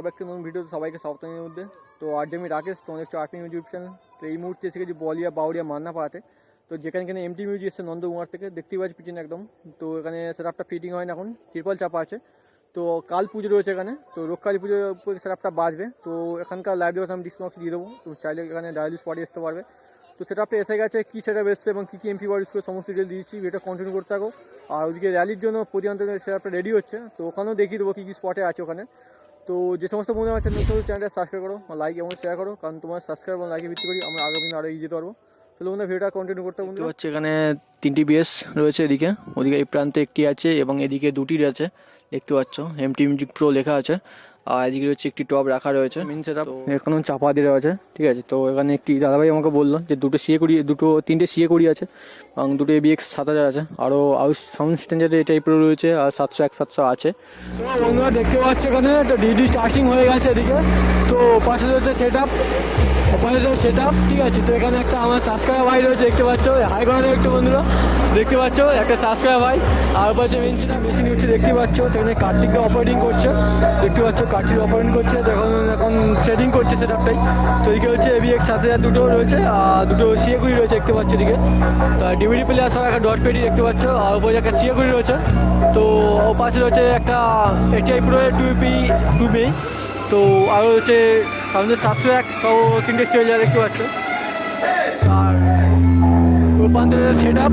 আবার একটা নতুন ভিডিও সবাইকে সপ্তাহের মধ্যে। তো আজ আমি রাকেশ, তোমাদের আর্মি ইউটিউব চ্যানেল তো এই মুহূর্তে এসে গেছি বলিয়া, বাউরিয়া মান্না পাড়াতে তো যেখানে এখানে এমটি মিউজিক এসছে নন্দকুমার থেকে, দেখতেই পাচ্ছি পিছনে একদম। তো এখানে সেটআপটা ফিটিং হয় না এখন, তিরপল চাপা আছে। তো কাল পুজো রয়েছে এখানে, তো রোগকালী পুজোর উপরে সেটআপটা বাজবে। তো এখানকার ডেভাস আমি ডিসমার্ক্স দিয়ে দেবো, তো চাইলে এখানে ডায়ালিস স্পটে আসতে পারবে। তো সেটআপটা এসে গেছে, কী সেটআপ এসছে এবং কী কী এমপি বার করে সমস্ত ডিটেল দিয়েছি ভিডিও কন্টিনিউ করতে থাকো। আর ওদিকে র্যালির জন্য প্রতিয়ন্ত্র সেটআপটা রেডি হচ্ছে, তো ওখানেও দেখিয়ে দেবো কী কী স্পটে আছে ওখানে। তো যে সমস্ত বন্ধু আছে নতুন চ্যানেলটা সাবস্ক্রাইব করো লাইক এবং শেয়ার করো কারণ তোমার সাবস্ক্রাইব এবং লাইকে ভিত্তি করি আমরা আগামী দিন আরও এগিয়ে যেতে পারব। তাহলে বন্ধু ভিডিওটা কন্টিনিউ করতে বন্ধু হচ্ছে এখানে তিনটি বিএস রয়েছে এদিকে। ওদিকে এই প্রান্তে একটি আছে এবং এদিকে দুটির আছে। দেখতে পাচ্ছ এমটি মিউজিক প্রো লেখা আছে। আর এদিকে হচ্ছে একটি টপ রাখা রয়েছে। মিন সেটা এখানেও চাপা দিয়ে রয়েছে ঠিক আছে? তো এখানে একটি দাদাভাই আমাকে বলল যে দুটো সিএ কুড়ি দুটো তিনটে সিএ কুড়ি আছে এবং দুটো এ এবিএক্স সাত হাজার আছে। আরও আউস সাউন্ড স্ট্যান্ডার্ড এই টাইপের রয়েছে আর সাতশো এক সাতশো আছে। বন্ধুরা দেখতে পাচ্ছ এখানে তো ডিডি চার্জিং হয়ে গেছে এদিকে। তো পাশে রয়েছে সেট আপ সেট। আপ ঠিক আছে, তো এখানে একটা আমার সাবস্ক্রাইব ভাই রয়েছে, দেখতে পাচ্ছ? হাই করে একটু বন্ধুরা, দেখতে পাচ্ছ? একটা সাবস্ক্রাইব ভাই। আর পাশে মেশিনটা মেশিন হচ্ছে, দেখতে পাচ্ছ? তো এখানে কার্তিককে অপারেটিং করছে। দেখতে পাচ্ছ কার্তিক অপারেটিং করছে। তো এখন এখন ট্রেডিং করছে সেট আপটাই তো এদিকে হচ্ছে এবিএক্স সাত হাজার দুটো রয়েছে, আর দুটো সিএগুড়ি রয়েছে, দেখতে পাচ্ছ এদিকে। তো ডিভিডি প্লেয়ার সব একটা ডট পেটি দেখতে পাচ্ছ, আর উপরে একটা সিএগুড়ি রয়েছে। তো ও পাশে রয়েছে একটা ATI pro two P two তো আরও হচ্ছে সাউন্ডের সাতশো এক সব তিনটে স্টেজার দেখতে পাচ্ছ আর রূপান্তরের set up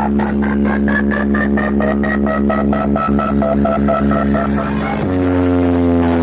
Thank you.